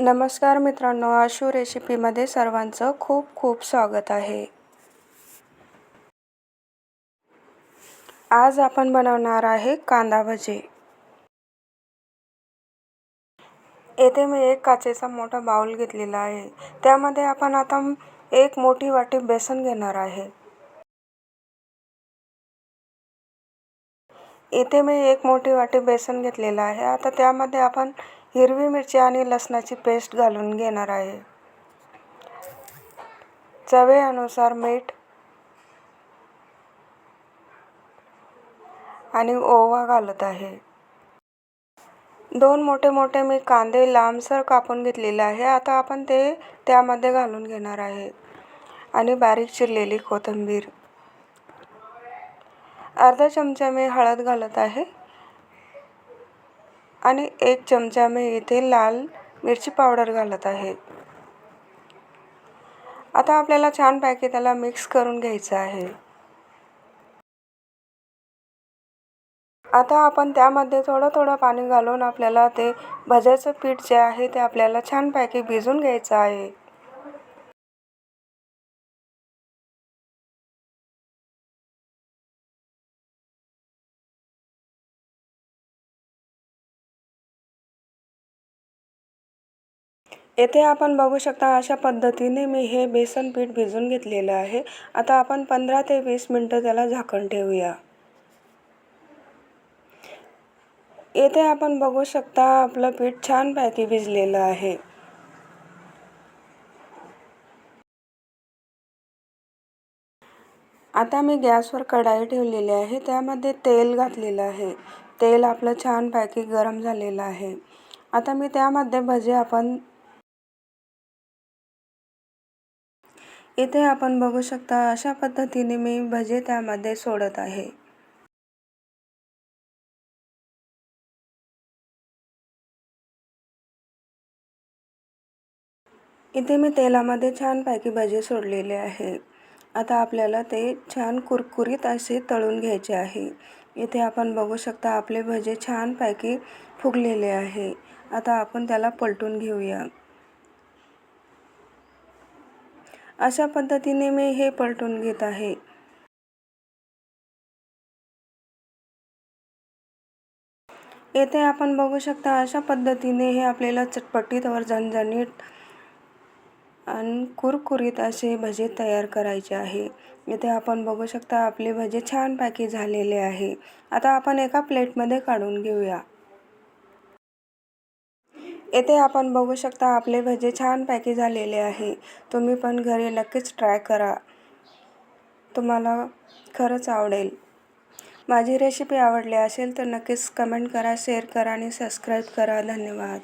नमस्कार मित्रांनो आशू रेसिपीमध्ये सर्वांचं खूप खूप स्वागत आहे. आज आपण बनवणार आहे कांदा भजी. येथे मी एक काचेचा मोठा बाउल घेतलेला आहे. त्यामध्ये आपण आता एक मोठी वाटी बेसन घेणार आहे. इथे मी एक मोठी वाटी बेसन घेतलेलं आहे. आता त्यामध्ये आपण हिरवी मिरची आणि लसणाची पेस्ट घालून घेणार आहे. चवेनुसार मीठ आणि ओवा घालत आहे. दोन मोठे मोठे मी कांदे लांबसर कापून घेतलेले आहे. आता आपण ते त्यामध्ये घालून घेणार आहे आणि बारीक चिरलेली कोथिंबीर. अर्धा चमचा मी हळद घालत आहे. आणि एक चमचा मी इथे लाल मिरची पावडर घालत आहे. आता आपल्याला छानपैकी त्याला मिक्स करून घ्यायचं आहे. आता आपण त्यामध्ये थोडं थोडं पाणी घालून आपल्याला ते भज्याचं पीठ जे आहे ते आपल्याला छानपैकी भिजून घ्यायचं आहे. येथे आपण बघू शकता अशा पद्धतीने मी हे बेसन पीठ भिजून घेतलेलं आहे. आता आपण पंधरा ते वीस मिनटं त्याला झाकण ठेवूया. येथे आपण बघू शकता आपलं पीठ छानपैकी भिजलेलं आहे. आता मी गॅसवर कढाई ठेवलेली आहे. त्यामध्ये तेल घातलेलं आहे. तेल आपलं छानपैकी गरम झालेलं आहे. आता मी त्यामध्ये भजे आपण इथे आपण बघू शकता अशा पद्धतीने मी भजे त्यामध्ये सोडत आहे. इथे मी तेलामध्ये छानपैकी भजे सोडलेले आहे आता आपल्याला ते छान कुरकुरीत असे तळून घ्यायचे आहे. इथे आपण बघू शकता आपले भजे छानपैकी फुगलेले आहे. आता आपण त्याला पलटून घेऊया. अशा पद्धतीने मी हे पलटून घेत आहे. येथे आपण बघू शकता अशा पद्धतीने हे आपल्याला चटपटीत वर झणझणीत आणि कुरकुरीत असे भजे तयार करायचे आहे. इथे आपण बघू शकता आपले भजे छानपैकी झालेले आहे. आता आपण एका प्लेटमध्ये काढून घेऊया. येथे आपण बघू शकता आपले भजे छानपैकी झालेले आहे. तुम्ही पण घरी नक्कीच ट्राय करा. तुम्हाला खरंच आवडेल. माझी रेसिपी आवडली असेल तर नक्कीच कमेंट करा शेअर करा आणि सबस्क्राईब करा. धन्यवाद.